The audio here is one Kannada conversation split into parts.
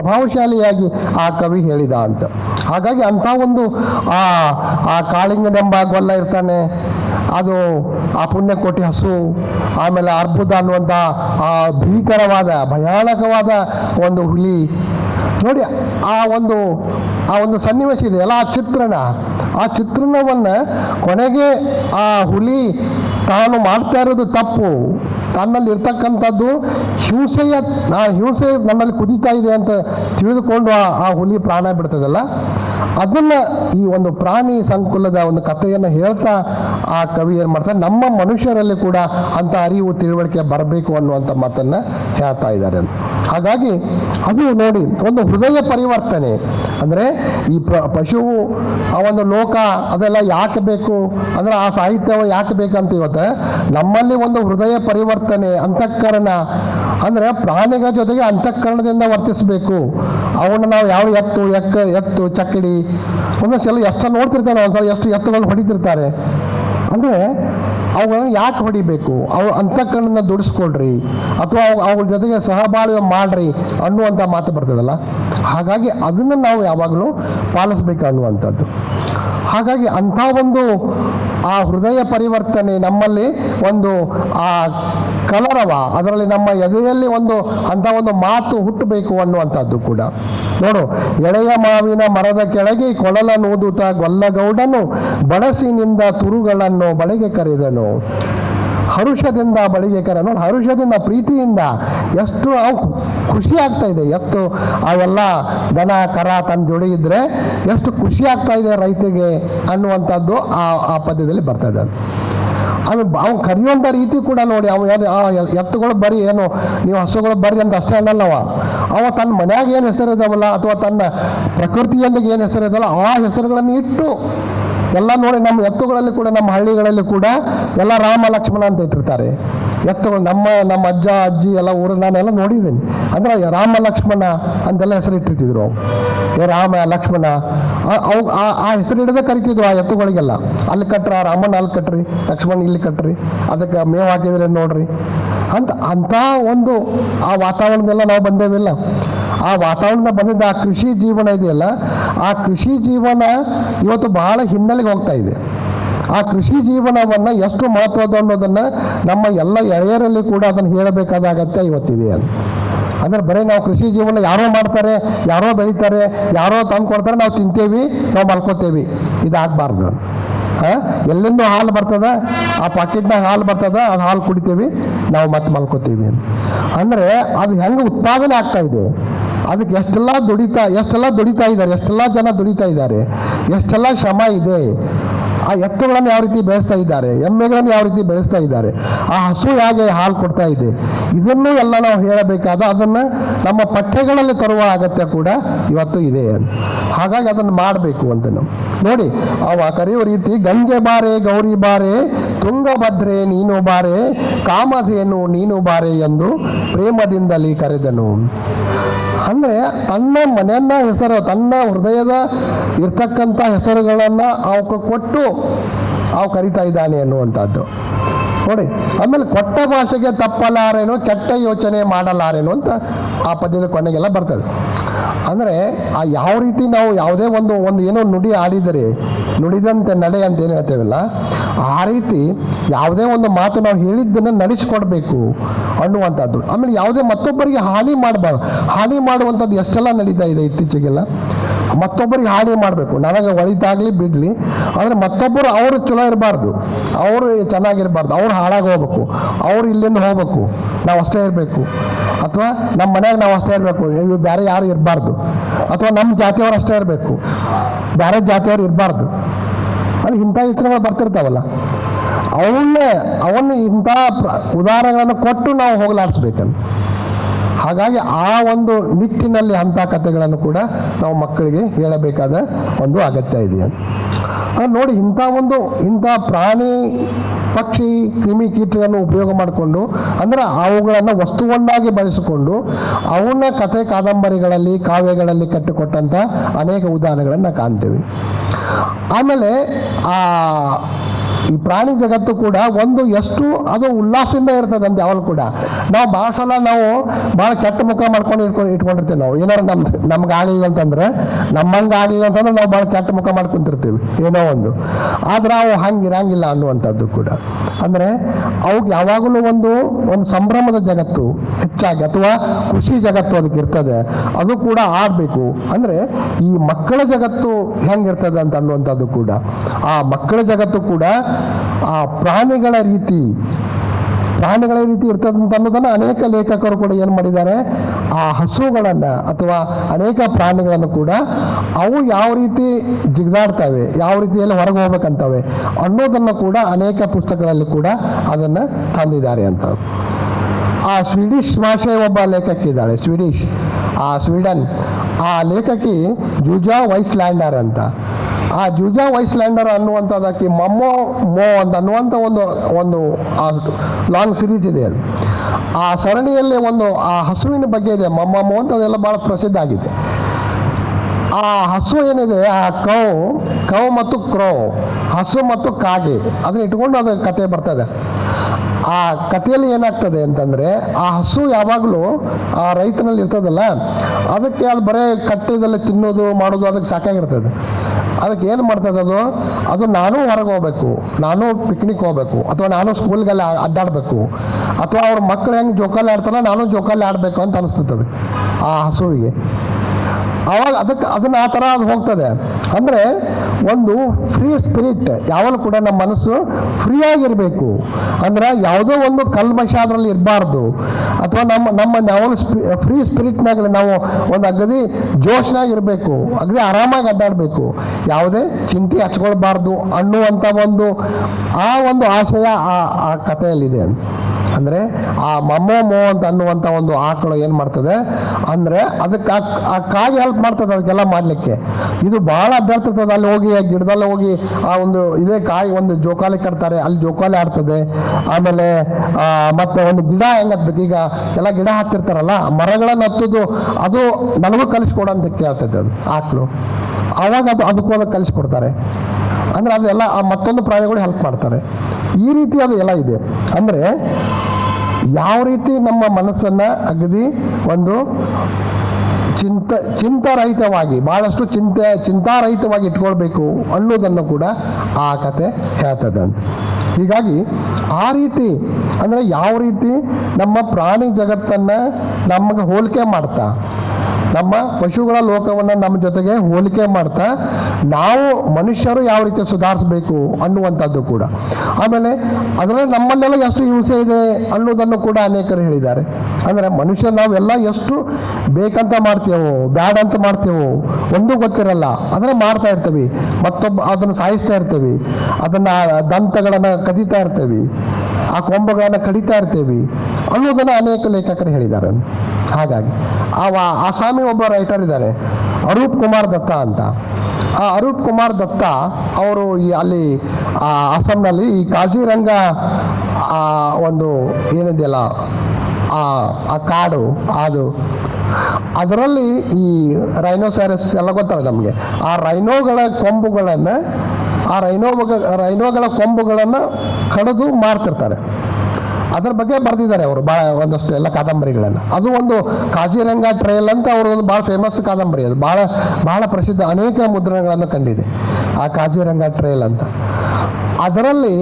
ಪ್ರಭಾವಶಾಲಿಯಾಗಿ ಆ ಕವಿ ಹೇಳಿದ ಅಂತ. ಹಾಗಾಗಿ ಅಂಥ ಒಂದು, ಆ ಆ ಕಾಳಿಂಗನೆಂಬ ಗೊಲ್ಲ ಇರ್ತಾನೆ, ಅದು ಆ ಪುಣ್ಯಕೋಟಿ ಹಸು, ಆಮೇಲೆ ಅರ್ಬುದ ಅನ್ನುವಂಥ ಆ ಭೀಕರವಾದ, ಭಯಾನಕವಾದ ಒಂದು ಹುಲಿ. ನೋಡಿ, ಆ ಒಂದು ಆ ಒಂದು ಸನ್ನಿವೇಶ ಇದೆ. ಅಲ್ಲ, ಆ ಚಿತ್ರಣ, ಆ ಚಿತ್ರಣವನ್ನು ಕೊನೆಗೆ ಆ ಹುಲಿ ತಾನು ಮಾಡ್ತಾ ಇರೋದು ತಪ್ಪು. ತನ್ನಲ್ಲಿ ಇರ್ತಕ್ಕಂಥದ್ದು ಹಿಂಸೆಯ ಆ ಹಿಂಸೆ ನಮ್ಮಲ್ಲಿ ಕುದೀತಾ ಇದೆ ಅಂತ ತಿಳಿದುಕೊಂಡು ಆ ಹುಲಿ ಪ್ರಾಣ ಬಿಡ್ತದಲ್ಲ? ಅದನ್ನು ಈ ಒಂದು ಪ್ರಾಣಿ ಸಂಕುಲದ ಒಂದು ಕಥೆಯನ್ನು ಹೇಳ್ತಾ ಆ ಕವಿ ಏನು ಮಾಡ್ತಾರೆ? ನಮ್ಮ ಮನುಷ್ಯರಲ್ಲಿ ಕೂಡ ಅಂತ ಅರಿವು, ತಿಳುವಳಿಕೆ ಬರಬೇಕು ಅನ್ನುವಂಥ ಮಾತನ್ನು ಹೇಳ್ತಾ ಇದ್ದಾರೆ ಹಾಗಾಗಿ ಅದು ನೋಡಿ, ಒಂದು ಹೃದಯ ಪರಿವರ್ತನೆ. ಅಂದರೆ ಈ ಪಶುವು, ಆ ಒಂದು ಲೋಕ, ಅದೆಲ್ಲ ಯಾಕೆ ಬೇಕು? ಅಂದರೆ ಆ ಸಾಹಿತ್ಯವು ಯಾಕೆ ಬೇಕಂತ ಇವತ್ತು ನಮ್ಮಲ್ಲಿ ಒಂದು ಹೃದಯ ಪರಿವರ್ತನೆ, ಅಂತಃಕರಣ. ಅಂದರೆ ಪ್ರಾಣಿಗಳ ಜೊತೆಗೆ ಅಂತಃಕರಣದಿಂದ ವರ್ತಿಸಬೇಕು. ಅವನ್ನ ನಾವು ಯಾವ ಎತ್ತು, ಎಕ್ಕ, ಎತ್ತು, ಚಕ್ಕಡಿ ಒಂದೊಂದು ಸಲ ಎಷ್ಟು ನೋಡ್ತಿರ್ತಾನೆ ಒಂದ್ಸಲ ಎಷ್ಟು ಎತ್ತುಗಳು ಹೊಡಿತಿರ್ತಾರೆ. ಅಂದರೆ ಅವುಗಳನ್ನು ಯಾಕೆ ಹೊಡಿಬೇಕು? ಅವು ಅಂತಃಕರಣನ ದುಡಿಸ್ಕೊಳ್ರಿ ಅಥವಾ ಅವ್ರ ಜೊತೆಗೆ ಸಹಬಾಳ್ವೆ ಮಾಡ್ರಿ ಅನ್ನುವಂಥ ಮಾತು ಬರ್ತದಲ್ಲ? ಹಾಗಾಗಿ ಅದನ್ನು ನಾವು ಯಾವಾಗಲೂ ಪಾಲಿಸ್ಬೇಕು ಅನ್ನುವಂಥದ್ದು. ಹಾಗಾಗಿ ಅಂಥ ಒಂದು ಆ ಹೃದಯ ಪರಿವರ್ತನೆ ನಮ್ಮಲ್ಲಿ ಒಂದು, ಆ ಕಲರವ, ಅದರಲ್ಲಿ ನಮ್ಮ ಎದೆಯಲ್ಲಿ ಒಂದು, ಅಂತ ಒಂದು ಮಾತು ಹುಟ್ಟಬೇಕು ಅನ್ನುವಂಥದ್ದು ಕೂಡ. ನೋಡು, ಎಳೆಯ ಮಾವಿನ ಮರದ ಕೆಳಗೆ ಕೊಳಲನೂದುತ ಗೊಲ್ಲಗೌಡನು ಬಳಸಿನಿಂದ ತುರುಗಳನ್ನು ಬಳಗೆ ಕರೆದನು. ಹರುಷದಿಂದ ಬಳಿಗೆ ಕರೆ. ನೋಡಿ, ಹರುಷದಿಂದ, ಪ್ರೀತಿಯಿಂದ ಎಷ್ಟು ಅವು ಖುಷಿ ಆಗ್ತಾ ಇದೆ. ಎಷ್ಟು ಅವೆಲ್ಲ ದನ, ಕರ ತನ್ನ ಜೋಡಿ ಇದ್ರೆ ಎಷ್ಟು ಖುಷಿ ಆಗ್ತಾ ಇದೆ ರೈತಗೆ ಅನ್ನುವಂಥದ್ದು ಆ ಆ ಪದ್ಯದಲ್ಲಿ ಬರ್ತಾ ಇದೆ. ಅದು ಅವ್ನು ಕರೆಯುವಂಥ ರೀತಿ ಕೂಡ ನೋಡಿ ಅವ ಎತ್ತುಗಳು ಬರೀ ಏನು, ನೀವು ಹಸುಗಳು ಬರಿ ಅಂತ ಅಷ್ಟೇ ಅನ್ನಲ್ಲವ. ಅವ ತನ್ನ ಮನ್ಯಾಗ ಏನು ಹೆಸರು ಇದಾವಲ್ಲ ಅಥವಾ ತನ್ನ ಪ್ರಕೃತಿಯೊಂದಿಗೆ ಏನು ಹೆಸರಿದಲ್ಲ ಆ ಹೆಸರುಗಳನ್ನು ಇಟ್ಟು ಎಲ್ಲ ನೋಡಿ ನಮ್ಮ ಎತ್ತುಗಳಲ್ಲಿ ಕೂಡ, ನಮ್ಮ ಹಳ್ಳಿಗಳಲ್ಲಿ ಕೂಡ ಎಲ್ಲ ರಾಮ ಲಕ್ಷ್ಮಣ ಅಂತ ಇಟ್ಟಿರ್ತಾರೆ. ಎತ್ತುಗಳು, ನಮ್ಮ ನಮ್ಮ ಅಜ್ಜ, ಅಜ್ಜಿ ಎಲ್ಲ ಊರು ನಾನೆಲ್ಲ ನೋಡಿದ್ದೀನಿ. ಅಂದ್ರೆ ರಾಮ ಲಕ್ಷ್ಮಣ ಅಂತೆಲ್ಲ ಹೆಸರು ಇಟ್ಟಿರ್ತಿದ್ರು ಏ ರಾಮ ಲಕ್ಷ್ಮಣ, ಆ- ಅವು, ಆ- ಆ ಹೆಸರು ಹಿಡಿದೇ ಕರಿತಿದ್ರು ಆ ಎತ್ತುಗಳಿಗೆಲ್ಲ. ಅಲ್ಲಿ ಕಟ್ರ ರಾಮಣ್ಣ ಅಲ್ಲಿ ಕಟ್ಟ್ರಿ ಲಕ್ಷ್ಮಣ ಇಲ್ಲಿ ಕಟ್ಟ್ರಿ ಅದಕ್ಕೆ ಮೇವು ಹಾಕಿದ್ರೆ ನೋಡ್ರಿ. ಅಂತ, ಅಂಥ ಒಂದು ಆ ವಾತಾವರಣದೆಲ್ಲ ನಾವು ಬಂದೇವಿಲ್ಲ. ಆ ವಾತಾವರಣದ ಬಂದಿದ್ದ, ಆ ಕೃಷಿ ಜೀವನ ಇದೆಯಲ್ಲ, ಆ ಕೃಷಿ ಜೀವನ ಇವತ್ತು ಬಹಳ ಹಿನ್ನೆಲೆಗೆ ಹೋಗ್ತಾ ಇದೆ. ಆ ಕೃಷಿ ಜೀವನವನ್ನು ಎಷ್ಟು ಮಹತ್ವದ ಅನ್ನೋದನ್ನು ನಮ್ಮ ಎಲ್ಲ ಎಳೆಯರಲ್ಲಿ ಕೂಡ ಅದನ್ನು ಹೇಳಬೇಕಾದ ಅಗತ್ಯ ಇವತ್ತಿದೆ ಅದು ಅಂದ್ರೆ ಬರೀ ನಾವು ಕೃಷಿ ಜೀವನ ಯಾರೋ ಮಾಡ್ತಾರೆ, ಯಾರೋ ಬೆಳೀತಾರೆ, ಯಾರೋ ತಂದು ಕೊಡ್ತಾರೆ, ನಾವು ತಿಂತೇವಿ, ನಾವು ಮಲ್ಕೋತೇವಿ. ಇದಾಗಬಾರ್ದು. ಹಾಂ ಎಲ್ಲಿಂದ ಹಾಲು ಬರ್ತದ? ಆ ಪಾಕೆಟ್ನಾಗ ಹಾಲು ಬರ್ತದ? ಅದು ಹಾಲು ಕುಡಿತೀವಿ, ನಾವು ಮತ್ತೆ ಮಲ್ಕೋತೀವಿ ಅಂದರೆ ಅದು ಹೆಂಗೆ ಉತ್ಪಾದನೆ ಆಗ್ತಾ ಇದೆ? ಅದಕ್ಕೆ ಎಷ್ಟೆಲ್ಲ ದುಡಿತಾ ಎಷ್ಟೆಲ್ಲ ದುಡಿತಾ ಇದ್ದಾರೆ, ಎಷ್ಟೆಲ್ಲ ಜನ ದುಡಿತಾ ಇದ್ದಾರೆ, ಎಷ್ಟೆಲ್ಲ ಶ್ರಮ ಇದೆ, ಆ ಎತ್ತುಗಳನ್ನು ಯಾವ ರೀತಿ ಬೆಳೆಸ್ತಾ ಇದ್ದಾರೆ, ಎಮ್ಮೆಗಳನ್ನು ಯಾವ ರೀತಿ ಬೆಳೆಸ್ತಾ ಇದ್ದಾರೆ, ಆ ಹಸು ಹೇಗೆ ಹಾಲು ಕೊಡ್ತಾ ಇದೆ, ಇದನ್ನು ಎಲ್ಲ ನಾವು ಹೇಳಬೇಕಾದ ಅದನ್ನು ನಮ್ಮ ಪಠ್ಯಗಳಲ್ಲಿ ತರುವ ಅಗತ್ಯ ಕೂಡ ಇವತ್ತು ಇದೆ. ಹಾಗಾಗಿ ಅದನ್ನು ಮಾಡಬೇಕು ಅಂತ ನಾವು. ನೋಡಿ, ಅವ ಕರೆಯುವ ರೀತಿ, ಗಂಗೆ ಬಾರೆ, ಗೌರಿ ಬಾರೆ, ತುಂಗಭದ್ರೆ ನೀನು ಬಾರೆ, ಕಾಮಧೇನು ನೀನು ಬಾರೆ ಎಂದು ಪ್ರೇಮದಿಂದಲೇ ಕರೆದನು. ಅಂದರೆ ತನ್ನ ಮನೆಯನ್ನ ಹೆಸರು, ತನ್ನ ಹೃದಯದ ಇರ್ತಕ್ಕಂಥ ಹೆಸರುಗಳನ್ನು ಅವಕ್ಕೆ ಕೊಟ್ಟು ಅವು ಕರಿತಾ ಇದ್ದಾನೆ ಅನ್ನುವಂಥದ್ದು. ನೋಡಿ, ಆಮೇಲೆ ಕೊಟ್ಟ ಭಾಷೆಗೆ ತಪ್ಪಲಾರೇನು ಕೆಟ್ಟ ಯೋಚನೆ ಮಾಡಲಾರೇನು ಅಂತ ಆ ಪದ್ಯದ ಕೊನೆಗೆಲ್ಲ ಬರ್ತದೆ. ಅಂದರೆ ಆ ಯಾವ ರೀತಿ ನಾವು ಯಾವುದೇ ಒಂದು ಒಂದು ಏನೋ ನುಡಿ ಆಡಿದರೆ, ನುಡಿದಂತೆ ನಡೆ ಅಂತ ಏನು ಹೇಳ್ತೇವಲ್ಲ, ಆ ರೀತಿ ಯಾವುದೇ ಒಂದು ಮಾತು ನಾವು ಹೇಳಿದ್ದನ್ನು ನಡೆಸಿಕೊಡ್ಬೇಕು ಅನ್ನುವಂಥದ್ದು. ಆಮೇಲೆ ಯಾವುದೇ ಮತ್ತೊಬ್ಬರಿಗೆ ಹಾನಿ ಮಾಡಬಾರ್ದು. ಹಾನಿ ಮಾಡುವಂಥದ್ದು ಎಷ್ಟೆಲ್ಲ ನಡೀತಾ ಇದೆ ಇತ್ತೀಚೆಗೆಲ್ಲ? ಮತ್ತೊಬ್ಬರಿಗೆ ಹಾನಿ ಮಾಡಬೇಕು. ನನಗೆ ಒಳಿತಾಗಲಿ ಬಿಡಲಿ, ಆದರೆ ಮತ್ತೊಬ್ಬರು ಅವರು ಚಲೋ ಇರಬಾರ್ದು. ಅವರು ಚೆನ್ನಾಗಿರಬಾರ್ದು. ಅವ್ರು ಹಾಳಾಗಿ ಹೋಗ್ಬೇಕು. ಅವ್ರು ಇಲ್ಲಿಂದ ಹೋಗ್ಬೇಕು. ನಾವು ಅಷ್ಟೇ ಇರಬೇಕು. ಅಥವಾ ನಮ್ಮ ಮನೆಯಾಗ ನಾವು ಅಷ್ಟೇ ಇರಬೇಕು. ಇವು ಬೇರೆ ಯಾರು ಇರಬಾರ್ದು. ಅಥವಾ ನಮ್ಮ ಜಾತಿಯವ್ರು ಅಷ್ಟೇ ಇರಬೇಕು. ಬೇರೆ ಜಾತಿಯವ್ರು ಇರಬಾರ್ದು. ಅದು ಇಂಥ ಯೋಚನೆಗಳು ಬರ್ತಿರ್ತಾವಲ್ಲ. ಅವನ್ನೇ, ಅವನ್ನ ಇಂಥ ಉದಾಹರಣೆಗಳನ್ನು ಕೊಟ್ಟು ನಾವು ಹೋಗಲಾಡಿಸ್ಬೇಕಂತ ಹಾಗಾಗಿ ಆ ಒಂದು ನಿಟ್ಟಿನಲ್ಲಿ ಅಂಥ ಕಥೆಗಳನ್ನು ಕೂಡ ನಾವು ಮಕ್ಕಳಿಗೆ ಹೇಳಬೇಕಾದ ಒಂದು ಅಗತ್ಯ ಇದೆ ನೋಡಿ, ಇಂಥ ಒಂದು, ಇಂಥ ಪ್ರಾಣಿ, ಪಕ್ಷಿ, ಕ್ರಿಮಿ ಕೀಟಗಳನ್ನು ಉಪಯೋಗ ಮಾಡಿಕೊಂಡು, ಅಂದರೆ ಅವುಗಳನ್ನು ವಸ್ತುವನ್ನಾಗಿ ಬಳಸಿಕೊಂಡು ಅವನ್ನ ಕಥೆ ಕಾದಂಬರಿಗಳಲ್ಲಿ, ಕಾವ್ಯಗಳಲ್ಲಿ ಕಟ್ಟಿಕೊಟ್ಟಂಥ ಅನೇಕ ಉದಾಹರಣೆಗಳನ್ನು ಕಾಣ್ತೇವೆ. ಆಮೇಲೆ ಆ ಈ ಪ್ರಾಣಿ ಜಗತ್ತು ಕೂಡ ಒಂದು ಎಷ್ಟು ಅದು ಉಲ್ಲಾಸದಿಂದ ಇರ್ತದೆ ಅಂತ ಯಾವಾಗ ಕೂಡ. ನಾವು ಭಾಳ ಸಲ ನಾವು ಭಾಳ ಕೆಟ್ಟ ಮುಖ ಮಾಡ್ಕೊಂಡು ಇಟ್ಕೊಂಡು ಇಟ್ಕೊಂಡಿರ್ತೀವಿ ನಾವು. ಏನಾರು ನಮ್, ನಮ್ಗೆ ಆಗಲಿಲ್ಲ ಅಂತಂದ್ರೆ, ನಮ್ಮಂಗೆ ಆಗಲಿಲ್ಲ ಅಂತಂದ್ರೆ ನಾವು ಭಾಳ ಕೆಟ್ಟ ಮುಖ ಮಾಡ್ಕೊಂತಿರ್ತೀವಿ. ಏನೋ ಒಂದು. ಆದ್ರೆ ಅವು ಹಂಗೆ ಇರಂಗಿಲ್ಲ ಅನ್ನುವಂಥದ್ದು ಕೂಡ. ಅಂದರೆ ಅವ್ಗೆ ಯಾವಾಗಲೂ ಒಂದು ಒಂದು ಸಂಭ್ರಮದ ಜಗತ್ತು, ಹೆಚ್ಚಾಗಿ ಅಥವಾ ಖುಷಿ ಜಗತ್ತು ಅದಕ್ಕೆ ಇರ್ತದೆ. ಅದು ಕೂಡ ಆಡಬೇಕು ಅಂದರೆ ಈ ಮಕ್ಕಳ ಜಗತ್ತು ಹೆಂಗಿರ್ತದೆ ಅಂತ ಅನ್ನುವಂಥದ್ದು ಕೂಡ. ಆ ಮಕ್ಕಳ ಜಗತ್ತು ಕೂಡ ಆ ಪ್ರಾಣಿಗಳ ರೀತಿ ಪ್ರಾಣಿಗಳ ರೀತಿ ಇರ್ತಕ್ಕಂಥ ಅನ್ನೋದನ್ನ ಅನೇಕ ಲೇಖಕರು ಕೂಡ ಏನು ಮಾಡಿದ್ದಾರೆ, ಆ ಹಸುಗಳನ್ನು ಅಥವಾ ಅನೇಕ ಪ್ರಾಣಿಗಳನ್ನು ಕೂಡ ಅವು ಯಾವ ರೀತಿ ಜಿಗಿದಾಡ್ತವೆ, ಯಾವ ರೀತಿಯಲ್ಲಿ ಹೊರಗೆ ಹೋಗ್ಬೇಕಂತವೆ ಅನ್ನೋದನ್ನು ಕೂಡ ಅನೇಕ ಪುಸ್ತಕಗಳಲ್ಲಿ ಕೂಡ ಅದನ್ನು ತಂದಿದ್ದಾರೆ ಅಂತ. ಆ ಸ್ವೀಡಿಷ್ ಭಾಷೆ ಒಬ್ಬ ಲೇಖಕ ಇದ್ದಾಳೆ ಸ್ವೀಡಿಷ್, ಆ ಸ್ವೀಡನ್. ಆ ಲೇಖಕಿ ಜೂಜಾ ವೈಸ್ಲ್ಯಾಂಡರ್ ಅಂತ. ಆ ಜೂಜಾ ವೈಸ್ಲ್ಯಾಂಡರ್ ಅನ್ನುವಂಥದ್ದಕ್ಕೆ ಮಮ್ಮೋ, ಮೋ ಅಂತ ಅನ್ನುವಂಥ ಒಂದು ಒಂದು ಲಾಂಗ್ ಸಿರೀಸ್ ಇದೆ ಅದು. ಆ ಸರಣಿಯಲ್ಲಿ ಒಂದು, ಆ ಹಸುವಿನ ಬಗ್ಗೆ ಇದೆ. ಮಮ್ಮ, ಮೋ ಅಂತ ಅದೆಲ್ಲ ಭಾಳ ಪ್ರಸಿದ್ಧ ಆಗಿದೆ. ಆ ಹಸು ಏನಿದೆ? ಆ ಕೌ ಕೌ ಮತ್ತು ಕ್ರೋ, ಹಸು ಮತ್ತು ಕಾಗೆ. ಅದನ್ನ ಇಟ್ಕೊಂಡು ಅದು ಕತೆ ಬರ್ತದೆ ಆ ಕಥೆಯಲ್ಲಿ ಏನಾಗ್ತದೆ ಅಂತಂದ್ರೆ, ಆ ಹಸು ಯಾವಾಗಲೂ ಆ ರೈತನಲ್ಲಿ ಇರ್ತದಲ್ಲ, ಅದಕ್ಕೆ ಅದು ಬರೇ ಕಟ್ಟಿದಲ್ಲಿ ತಿನ್ನೋದು, ಮಾಡೋದು, ಅದಕ್ಕೆ ಸಾಕಾಗಿರ್ತದೆ. ಅದಕ್ಕೆ ಏನು ಮಾಡ್ತದೆ ಅದು? ಅದು ನಾನು ಹೊರಗೆ ಹೋಗ್ಬೇಕು. ನಾನು ಪಿಕ್ನಿಕ್ ಹೋಗ್ಬೇಕು. ಅಥವಾ ನಾನು ಸ್ಕೂಲ್ಗೆಲ್ಲ ಅಡ್ಡಾಡಬೇಕು. ಅಥವಾ ಅವ್ರ ಮಕ್ಕಳು ಹೆಂಗೆ ಜೋಕಾಲಿ ಆಡ್ತಾರೋ ನಾನು ಜೋಕಾಲಿ ಆಡಬೇಕು ಅಂತ ಅನಿಸ್ತದೆ ಆ ಹಸುವಿಗೆ. ಅವಾಗ ಅದಕ್ಕೆ ಅದನ್ನ ಆ ಥರ ಅದು ಹೋಗ್ತದೆ. ಅಂದರೆ ಒಂದು ಫ್ರೀ ಸ್ಪಿರಿಟ್ ಯಾವಾಗಲೂ ಕೂಡ ನಮ್ಮ ಮನಸ್ಸು ಫ್ರೀ ಆಗಿರಬೇಕು. ಅಂದ್ರೆ ಯಾವುದೋ ಒಂದು ಕಲ್ಮಶ ಅದರಲ್ಲಿ ಇರಬಾರ್ದು. ಅಥವಾ ನಮ್ಮ ನಮ್ಮ ಯಾವಾಗಲೂ ಫ್ರೀ ಸ್ಪಿರಿಟ್ನಾಗಲಿ ನಾವು ಒಂದು ಅಗದಿ ಜೋಶ್ನಾಗಿರಬೇಕು ಅಗದಿ ಆರಾಮಾಗಿ ಅಡ್ಡಾಡಬೇಕು. ಯಾವುದೇ ಚಿಂತೆ ಹಚ್ಕೊಳ್ಬಾರ್ದು ಅನ್ನುವಂಥ ಒಂದು, ಆ ಒಂದು ಆಶಯ ಆ ಕಥೆಯಲ್ಲಿದೆ ಅಂತ. ಅಂದರೆ ಆ ಮಮ್ಮೋ ಮೋ ಅಂತ ಅನ್ನುವಂಥ ಒಂದು ಆಕಳು ಏನು ಮಾಡ್ತದೆ? ಅಂದರೆ ಅದಕ್ಕೆ ಆ- ಕಾಯಿ ಹೆಲ್ಪ್ ಮಾಡ್ತದೆ ಅದಕ್ಕೆಲ್ಲ ಮಾಡಲಿಕ್ಕೆ. ಇದು ಭಾಳ ಅಭ್ಯರ್ಥಿರ್ತದೆ ಅಲ್ಲಿ ಹೋಗಿ ಗಿಡದಲ್ಲಿ ಹೋಗಿ, ಆ ಒಂದು ಇದೇ ಕಾಯಿ ಒಂದು ಜೋಕಾಲಿ ಕಟ್ತಾರೆ. ಅಲ್ಲಿ ಜೋಕಾಲಿ ಆಡ್ತದೆ. ಆಮೇಲೆ ಮತ್ತೆ ಒಂದು ಗಿಡ ಹೆಂಗತ್ಬೇಕು ಈಗ ಎಲ್ಲ ಗಿಡ ಹಾಕ್ತಿರ್ತಾರಲ್ಲ ಮರಗಳನ್ನ ಹತ್ತೋದು ಅದು ನನಗೂ ಕಲಿಸ್ಕೊಡು ಅಂತ ಕೇಳ್ತದೆ ಅದು ಆಕಳು. ಅವಾಗ ಅದು ಅದಕ್ಕೆ ಕಲಿಸ್ಕೊಡ್ತಾರೆ. ಅಂದ್ರೆ ಅದೆಲ್ಲ ಆ ಮತ್ತೊಂದು ಪ್ರಾಣಿಗಳು ಹೆಲ್ಪ್ ಮಾಡ್ತಾರೆ. ಈ ರೀತಿ ಅದು ಎಲ್ಲ ಇದೆ. ಅಂದ್ರೆ ಯಾವ ರೀತಿ ನಮ್ಮ ಮನಸ್ಸನ್ನ ಅಗದಿ ಒಂದು ಚಿಂತ, ಚಿಂತಾರಹಿತವಾಗಿ ಭಾಳಷ್ಟು ಚಿಂತೆ, ಚಿಂತಾರಹಿತವಾಗಿ ಇಟ್ಕೊಳ್ಬೇಕು ಅನ್ನೋದನ್ನು ಕೂಡ ಆ ಕತೆ ಹೇಳ್ತದೆ ಹೀಗಾಗಿ ಆ ರೀತಿ, ಅಂದರೆ ಯಾವ ರೀತಿ ನಮ್ಮ ಪ್ರಾಣಿ ಜಗತ್ತನ್ನು ನಮಗೆ ಹೋಲಿಕೆ ಮಾಡ್ತಾ ನಮ್ಮ ಪಶುಗಳ ಲೋಕವನ್ನು ನಮ್ಮ ಜೊತೆಗೆ ಹೋಲಿಕೆ ಮಾಡ್ತಾ ನಾವು ಮನುಷ್ಯರು ಯಾವ ರೀತಿ ಸುಧಾರಿಸಬೇಕು ಅನ್ನುವಂಥದ್ದು ಕೂಡ. ಆಮೇಲೆ ಅದರಲ್ಲಿ ನಮ್ಮಲ್ಲೆಲ್ಲ ಎಷ್ಟು ಹಿಂಸೆ ಇದೆ ಅನ್ನೋದನ್ನು ಕೂಡ ಅನೇಕರು ಹೇಳಿದ್ದಾರೆ. ಅಂದರೆ ಮನುಷ್ಯ ನಾವೆಲ್ಲ ಎಷ್ಟು ಬೇಕಂತ ಮಾಡ್ತೇವೋ ಬ್ಯಾಡ್ ಅಂತ ಮಾಡ್ತೇವೋ, ಒಂದೂ ಗೊತ್ತಿರಲ್ಲ. ಅದನ್ನ ಮಾಡ್ತಾ ಇರ್ತೀವಿ. ಮತ್ತೊಬ್ಬ ಅದನ್ನು ಸಾಯಿಸ್ತಾ ಇರ್ತೀವಿ. ಅದನ್ನು ದಂತಗಳನ್ನು ಕದಿತಾ ಇರ್ತೀವಿ. ಆ ಕೊಂಬಗಳನ್ನು ಕಡಿತಾ ಇರ್ತೀವಿ ಅನ್ನೋದನ್ನು ಅನೇಕ ಲೇಖಕರು ಹೇಳಿದ್ದಾರೆ. ಹಾಗಾಗಿ ಅವ ಅಸಾಮಿ ಒಬ್ಬ ರೈಟರ್ ಇದ್ದಾರೆ ಅರೂಪ್ ಕುಮಾರ್ ದತ್ತ ಅಂತ. ಆ ಅರೂಪ್ ಕುಮಾರ್ ದತ್ತ ಅವರು ಈ ಅಲ್ಲಿ, ಆ ಅಸ್ಸಾಂನಲ್ಲಿ ಈ ಕಾಜಿರಂಗ, ಆ ಒಂದು ಏನಿದೆಯಲ್ಲ, ಆ ಆ ಕಾಡು, ಅದು. ಅದರಲ್ಲಿ ಈ ರೈನೋಸೈರಸ್ ಎಲ್ಲ ಗೊತ್ತಲ್ಲ ನಮಗೆ. ಆ ರೈನೋಗಳ ಕೊಂಬುಗಳನ್ನು, ಆ ರೈನೋ ರೈನೋಗಳ ಕೊಂಬುಗಳನ್ನು ಕಡಿದು ಮಾರ್ತಿರ್ತಾರೆ. ಅದ್ರ ಬಗ್ಗೆ ಬರೆದಿದ್ದಾರೆ ಅವರು ಭಾಳ ಒಂದಷ್ಟು ಎಲ್ಲ ಕಾದಂಬರಿಗಳನ್ನು. ಅದು ಒಂದು ಕಾಜಿರಂಗ ಟ್ರಯಲ್ ಅಂತ ಅವರು ಒಂದು ಭಾಳ ಫೇಮಸ್ ಕಾದಂಬರಿ. ಅದು ಭಾಳ ಭಾಳ ಪ್ರಸಿದ್ಧ ಅನೇಕ ಮುದ್ರಣಗಳನ್ನು ಕಂಡಿದೆ. ಆ ಕಾಜಿರಂಗ ಟ್ರಯಲ್ ಅಂತ. ಅದರಲ್ಲಿ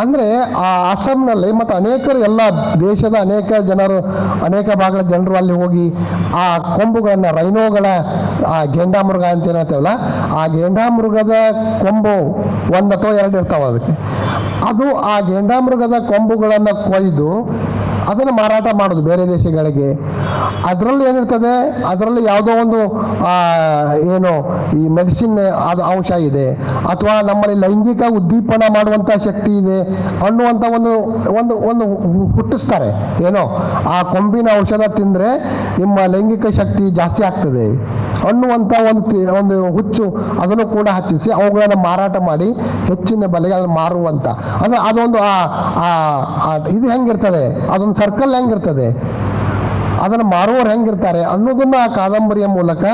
ಅಂದರೆ ಆ ಅಸ್ಸಾಂನಲ್ಲಿ ಮತ್ತು ಅನೇಕರು ಎಲ್ಲ ದೇಶದ ಅನೇಕ ಜನರು, ಅನೇಕ ಭಾಗದ ಜನರು ಅಲ್ಲಿ ಹೋಗಿ ಆ ಕೊಂಬುಗಳನ್ನು ರೈನೋಗಳ ಆ ಗೇಂಡಾಮೃಗ ಅಂತ ಏನಂತೇವಲ್ಲ ಆ ಗೆಂಡಾಮೃಗದ ಕೊಂಬು ಒಂದು ಅಥವಾ ಎರಡು ಇರ್ತಾವೆ ಅದಕ್ಕೆ. ಅದು ಆ ಗೇಂಡಾಮೃಗದ ಕೊಂಬುಗಳನ್ನು ಕೊಯ್ದು ಅದನ್ನು ಮಾರಾಟ ಮಾಡೋದು ಬೇರೆ ದೇಶಗಳಿಗೆ. ಅದರಲ್ಲಿ ಏನಿರ್ತದೆ, ಅದರಲ್ಲಿ ಯಾವುದೋ ಒಂದು ಏನು, ಈ ಮೆಡಿಸಿನ್ ಅದು ಅಂಶ ಇದೆ. ಅಥವಾ ನಮ್ಮಲ್ಲಿ ಲೈಂಗಿಕ ಉದ್ದೀಪನ ಮಾಡುವಂಥ ಶಕ್ತಿ ಇದೆ ಅನ್ನುವಂಥ ಒಂದು ಒಂದು ಒಂದು ಹುಟ್ಟಿಸ್ತಾರೆ. ಏನೋ, ಆ ಕೊಂಬಿನ ಔಷಧ ತಿಂದರೆ ನಿಮ್ಮ ಲೈಂಗಿಕ ಶಕ್ತಿ ಜಾಸ್ತಿ ಆಗ್ತದೆ. ಅನ್ನುವಂಥ ಒಂದು ಒಂದು ಹುಚ್ಚು ಅದನ್ನು ಕೂಡ ಹಚ್ಚಿಸಿ ಅವುಗಳನ್ನು ಮಾರಾಟ ಮಾಡಿ ಹೆಚ್ಚಿನ ಬೆಲೆಗೆ ಅದನ್ನು ಮಾರುವಂಥ ಅಂದರೆ ಅದೊಂದು ಆ ಇದು ಹೆಂಗಿರ್ತದೆ? ಅದೊಂದು ಸರ್ಕಲ್ ಹೆಂಗಿರ್ತದೆ? ಅದನ್ನು ಮಾರುವವರು ಹೆಂಗಿರ್ತಾರೆ ಅನ್ನೋದನ್ನು ಆ ಕಾದಂಬರಿಯ ಮೂಲಕ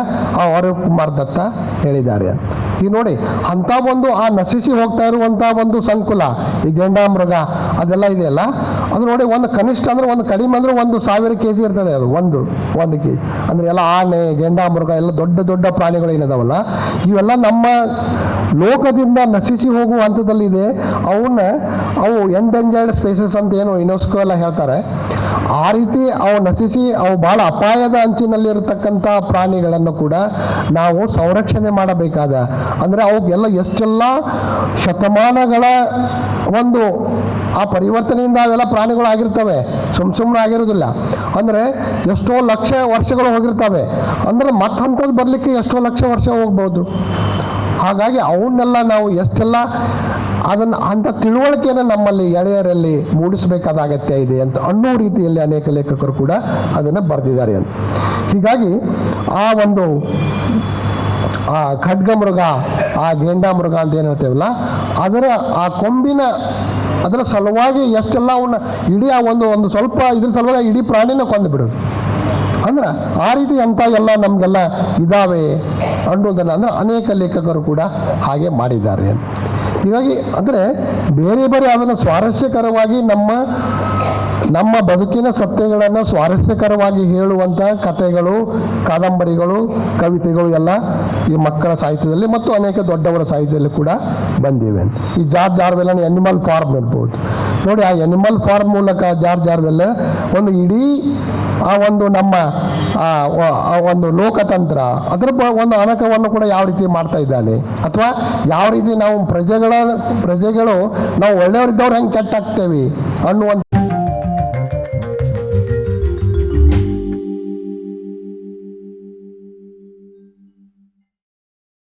ಅರುಣ್ ಕುಮಾರ್ ದತ್ತ ಹೇಳಿದ್ದಾರೆ ಅಂತ. ಈಗ ನೋಡಿ, ಅಂಥ ಒಂದು ಆ ನಶಿಸಿ ಹೋಗ್ತಾ ಇರುವಂಥ ಒಂದು ಸಂಕುಲ, ಈ ಗೆಂಡಾಮೃಗ ಅದೆಲ್ಲ ಇದೆಯಲ್ಲ? ಅದು ನೋಡಿ, ಒಂದು ಕನಿಷ್ಠ ಅಂದ್ರೆ ಒಂದು ಕಡಿಮೆ ಅಂದ್ರೆ ಒಂದು ಸಾವಿರ ಕೆ ಜಿ ಇರ್ತದೆ ಅದು, ಒಂದು ಒಂದು ಕೆ ಜಿ ಅಂದರೆ ಎಲ್ಲ ಆನೆ ಗೆಂಡಾಮೃಗ ಎಲ್ಲ ದೊಡ್ಡ ದೊಡ್ಡ ಪ್ರಾಣಿಗಳು ಏನಿದಾವಲ್ಲ, ಇವೆಲ್ಲ ನಮ್ಮ ಲೋಕದಿಂದ ನಶಿಸಿ ಹೋಗುವ ಹಂತದಲ್ಲಿದೆ ಅವನ್ನ, ಅವು ಎಂಡೆಂಜರ್ಡ್ ಸ್ಪೇಸಸ್ ಅಂತ ಏನು ಯುನೆಸ್ಕೋ ಎಲ್ಲ ಹೇಳ್ತಾರೆ. ಆ ರೀತಿ ಅವು ನಶಿಸಿ, ಅವು ಬಹಳ ಅಪಾಯದ ಅಂಚಿನಲ್ಲಿರತಕ್ಕಂಥ ಪ್ರಾಣಿಗಳನ್ನು ಕೂಡ ನಾವು ಸಂರಕ್ಷಣೆ ಮಾಡಬೇಕಾದ ಅಂದರೆ ಅವಕ್ಕೆಲ್ಲ ಎಷ್ಟೆಲ್ಲ ಶತಮಾನಗಳ ಒಂದು ಆ ಪರಿವರ್ತನೆಯಿಂದ ಅವೆಲ್ಲ ಪ್ರಾಣಿಗಳು ಆಗಿರ್ತವೆ ಸುಮ್ ಸುಮ್ಮನೆ ಆಗಿರೋದಿಲ್ಲ. ಅಂದರೆ ಎಷ್ಟೋ ಲಕ್ಷ ವರ್ಷಗಳು ಹೋಗಿರ್ತವೆ. ಅಂದರೆ ಮತ್ತಂಥದ್ದು ಬರಲಿಕ್ಕೆ ಎಷ್ಟೋ ಲಕ್ಷ ವರ್ಷ ಹೋಗ್ಬೋದು. ಹಾಗಾಗಿ ಅವನ್ನೆಲ್ಲ ನಾವು ಎಷ್ಟೆಲ್ಲ ಅದನ್ನು ಅಂಥ ತಿಳುವಳಿಕೆಯನ್ನು ನಮ್ಮಲ್ಲಿ ಎಳೆಯರಲ್ಲಿ ಮೂಡಿಸಬೇಕಾದ ಅಗತ್ಯ ಇದೆ ಅಂತ ಅನ್ನೋ ರೀತಿಯಲ್ಲಿ ಅನೇಕ ಲೇಖಕರು ಕೂಡ ಅದನ್ನು ಬರೆದಿದ್ದಾರೆ ಅಂತ. ಹೀಗಾಗಿ ಆ ಒಂದು ಆ ಖಡ್ಗಮೃಗ, ಆ ಗೆಂಡಾಮೃಗ ಅಂತ ಏನು ಹೇಳ್ತೇವಲ್ಲ, ಅದರ ಆ ಕೊಂಬಿನ ಅದರ ಸಲುವಾಗಿ ಎಷ್ಟೆಲ್ಲ ಅವನ್ನ ಇಡೀ ಆ ಒಂದು ಒಂದು ಸ್ವಲ್ಪ ಇದ್ರ ಸಲುವಾಗಿ ಇಡೀ ಪ್ರಾಣಿನ ಕೊಂದು ಬಿಡೋದು. ಅಂದ್ರೆ ಆ ರೀತಿ ಅಂತ ಎಲ್ಲ ನಮಗೆಲ್ಲ ಇದಾವೆ ಅನ್ನೋದನ್ನು ಅಂದ್ರೆ ಅನೇಕ ಲೇಖಕರು ಕೂಡ ಹಾಗೆ ಮಾಡಿದ್ದಾರೆ. ಹೀಗಾಗಿ ಅಂದರೆ ಬೇರೆ ಬೇರೆ ಅದನ್ನು ಸ್ವಾರಸ್ಯಕರವಾಗಿ ನಮ್ಮ ನಮ್ಮ ಬದುಕಿನ ಸತ್ಯಗಳನ್ನು ಸ್ವಾರಸ್ಯಕರವಾಗಿ ಹೇಳುವಂಥ ಕಥೆಗಳು, ಕಾದಂಬರಿಗಳು, ಕವಿತೆಗಳು ಎಲ್ಲ ಈ ಮಕ್ಕಳ ಸಾಹಿತ್ಯದಲ್ಲಿ ಮತ್ತು ಅನೇಕ ದೊಡ್ಡವರ ಸಾಹಿತ್ಯದಲ್ಲಿ ಕೂಡ ಬಂದಿವೆ. ಈ ಜಾರ್ಜ್ ಜಾರ್ವೆಲ್ ಎನಿಮಲ್ ಫಾರ್ಮ್ ಇರ್ಬೋದು ನೋಡಿ, ಆ ಎನಿಮಲ್ ಫಾರ್ಮ್ ಮೂಲಕ ಜಾರ್ಜ್ ಜಾರ್ವೆಲ್ ಒಂದು ಇಡೀ ಆ ಒಂದು ನಮ್ಮ, ಆ ಒಂದು ಲೋಕತಂತ್ರ, ಅದರ ಒಂದು ಅನಕವನ್ನು ಕೂಡ ಯಾವ ರೀತಿ ಮಾಡ್ತಾ ಇದ್ದಾನೆ? ಅಥವಾ ಯಾವ ರೀತಿ ನಾವು ಪ್ರಜೆಗಳ, ಪ್ರಜೆಗಳು ನಾವು ಒಳ್ಳೆಯವರಿದ್ದವ್ರು ಹೆಂಗೆ ಕೆಟ್ಟಾಗ್ತೇವೆ ಅನ್ನುವಂಥ